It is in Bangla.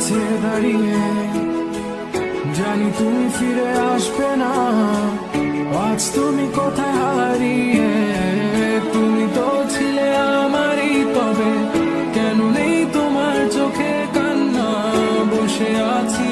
কাছে দাঁড়িয়ে জানি তুমি ফিরে আসবে না। আজ তুমি কোথায় হারিয়ে? তুমি তো ছিলে আমারই তবে। কেন নেই তোমার চোখে কান্না? বসে আছি